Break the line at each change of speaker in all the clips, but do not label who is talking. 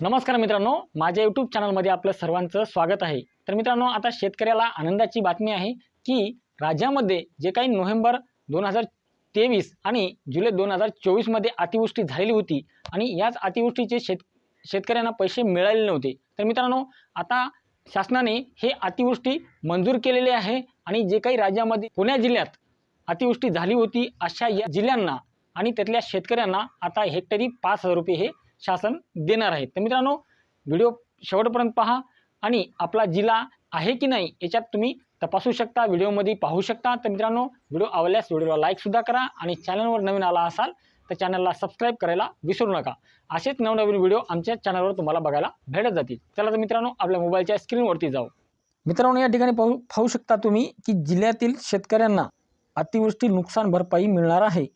नमस्कार मित्रांनो माझ्या यूट्यूब चॅनलमध्ये आपलं सर्वांचं स्वागत आहे. तर मित्रांनो आता शेतकऱ्याला आनंदाची बातमी आहे की राज्यामध्ये जे काही नोव्हेंबर दोन हजार तेवीस आणि जुलै दोन हजार चोवीसमध्ये अतिवृष्टी झालेली होती आणि याच अतिवृष्टीचे शेत शेतकऱ्यांना पैसे मिळालेले नव्हते. तर मित्रांनो आता शासनाने हे अतिवृष्टी मंजूर केलेले आहे आणि जे काही राज्यामध्ये पुण्या जिल्ह्यात अतिवृष्टी झाली होती अशा या जिल्ह्यांना आणि त्यातल्या शेतकऱ्यांना आता हेक्टरी पाच हजार रुपये हे शासन देणार आहे. तर मित्रांनो व्हिडिओ शेवटपर्यंत पहा आणि आपला जिल्हा आहे की नाही याच्यात तुम्ही तपासू शकता व्हिडिओमध्ये पाहू शकता. तर मित्रांनो व्हिडिओ आवडल्यास व्हिडिओला लाईकसुद्धा करा आणि चॅनलवर नवीन आला असाल तर चॅनलला सबस्क्राईब करायला विसरू नका. असेच नवनवीन व्हिडिओ आमच्या चॅनलवर तुम्हाला बघायला भेटत जातील. चला तर मित्रांनो आपल्या मोबाईलच्या स्क्रीनवरती जाऊ. मित्रांनो या ठिकाणी पाहू पाहू शकता तुम्ही की जिल्ह्यातील शेतकऱ्यांना अतिवृष्टी नुकसान भरपाई मिळणार आहे.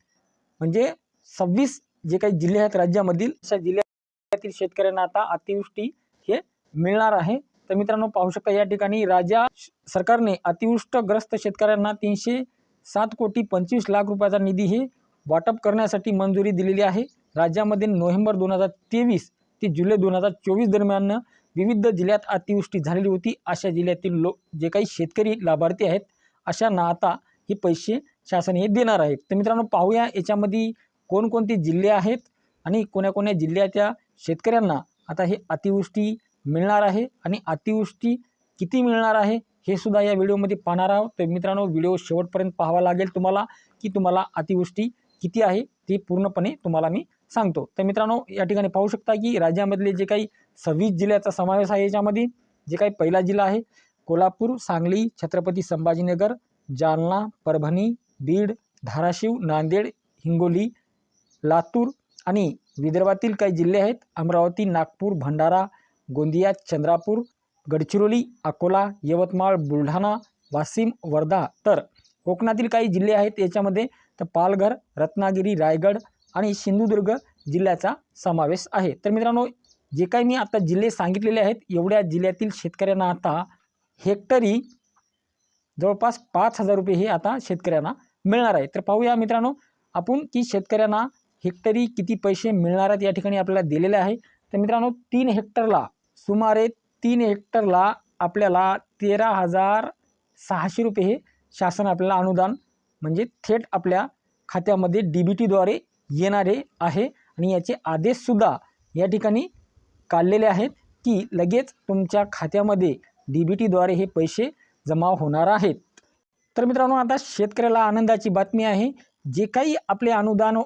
म्हणजे सव्वीस जे काही जिल्हे आहेत राज्यामधील अशा जिल्ह्यातील शेतकऱ्यांना आता अतिवृष्टी हे मिळणार आहे. तर मित्रांनो पाहू शकता या ठिकाणी राज्या सरकारने अतिवृष्टग्रस्त शेतकऱ्यांना तीनशे सात कोटी पंचवीस लाख रुपयाचा निधी हे वाटप करण्यासाठी मंजुरी दिलेली आहे. राज्यामध्ये नोव्हेंबर दोन हजार तेवीस ते जुलै दोन हजार चोवीस दरम्यान विविध जिल्ह्यात अतिवृष्टी झालेली होती. अशा जिल्ह्यातील लोक जे काही शेतकरी लाभार्थी आहेत अशांना आता हे पैसे शासन हे देणार आहेत तर मित्रांनो पाहूया याच्यामध्ये कोणकोणते जिल्हे आहेत आणि कोण्या जिल्ह्याच्या शेतकऱ्यांना आता हे अतिवृष्टी मिळणार आहे आणि अतिवृष्टी किती मिळणार आहे हे सुद्धा या व्हिडिओमध्ये पाहणार आहोत. तर मित्रांनो व्हिडिओ शेवटपर्यंत पाहावा लागेल तुम्हाला की तुम्हाला अतिवृष्टी किती आहे ते पूर्णपणे तुम्हाला मी सांगतो. तर मित्रांनो या ठिकाणी पाहू शकता की राज्यामधले जे काही सव्वीस जिल्ह्याचा समावेश आहे याच्यामध्ये जे काही पहिला जिल्हा आहे कोल्हापूर सांगली छत्रपती संभाजीनगर जालना परभणी बीड धाराशिव नांदेड हिंगोली लातूर आणि विदर्भातील काही जिल्हे आहेत. अमरावती नागपूर भंडारा गोंदिया चंद्रापूर गडचिरोली अकोला यवतमाळ बुलढाणा वाशिम वर्धा. तर कोकणातील काही जिल्हे आहेत याच्यामध्ये तर पालघर रत्नागिरी रायगड आणि सिंधुदुर्ग जिल्ह्याचा समावेश आहे. तर मित्रांनो जे काही मी आता जिल्हे सांगितलेले आहेत एवढ्या जिल्ह्यातील शेतकऱ्यांना आता हेक्टरी जवळपास पाच हजार रुपये हे आता शेतकऱ्यांना मिळणार आहे. तर पाहूया मित्रांनो आपण की शेतकऱ्यांना हेक्टरी किती पैसे मिळणार आहेत या ठिकाणी आपल्याला दिलेले आहे. तर मित्रांनो तीन हेक्टरला सुमारे तीन हेक्टरला आपल्याला तेरा हजार सहाशे रुपये हे शासन आपल्याला अनुदान म्हणजे थेट आपल्या खात्यामध्ये डी बी टीद्वारे येणारे आहे. आणि याचे आदेशसुद्धा या ठिकाणी काढलेले आहेत की लगेच तुमच्या खात्यामध्ये डी बी टीद्वारे हे पैसे जमा होणार आहेत. तर मित्रांनो आता शेतकऱ्याला आनंदाची बातमी आहे. जे काही आपले अनुदान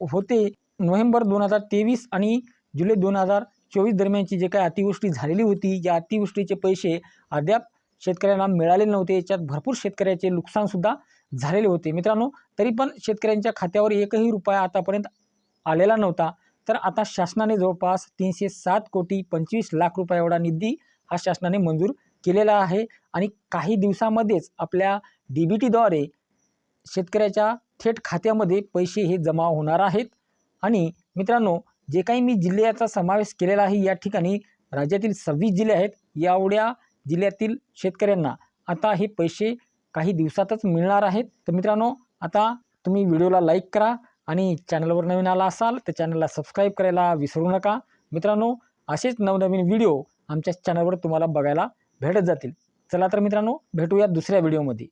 होते. नोव्हेंबर दोन हजार तेवीस आणि जुलै दोन हजार चोवीस दरम्यानची जे काही अतिवृष्टी झालेली होती या अतिवृष्टीचे पैसे अद्याप शेतकऱ्यांना मिळाले नव्हते. याच्यात भरपूर शेतकऱ्याचे नुकसानसुद्धा झालेले होते. मित्रांनो तरी पण शेतकऱ्यांच्या खात्यावर एकही रुपया आतापर्यंत आलेला नव्हता. तर आता शासनाने जवळपास तीनशे सात कोटी पंचवीस लाख रुपये एवढा निधी हा शासनाने मंजूर केलेला आहे. आणि काही दिवसामध्येच आपल्या डी बी टीद्वारे शेतकऱ्याच्या थेट खात्यामध्ये पैसे हे जमा होणार आहेत. आणि मित्रांनो जे काही मी जिल्ह्याचा समावेश केलेला आहे या ठिकाणी राज्यातील सव्वीस जिल्हे आहेत. एवढ्या जिल्ह्यातील शेतकऱ्यांना आता हे पैसे काही दिवसातच मिळणार आहेत. तर मित्रांनो आता तुम्ही व्हिडिओला लाईक करा आणि चॅनलवर नवीन आला असाल तर चॅनलला सबस्क्राईब करायला विसरू नका. मित्रांनो असेच नवनवीन व्हिडिओ आमच्या चॅनलवर तुम्हाला बघायला भेटत जातील. चला तर मित्रांनो भेटूया दुसऱ्या व्हिडिओमध्ये.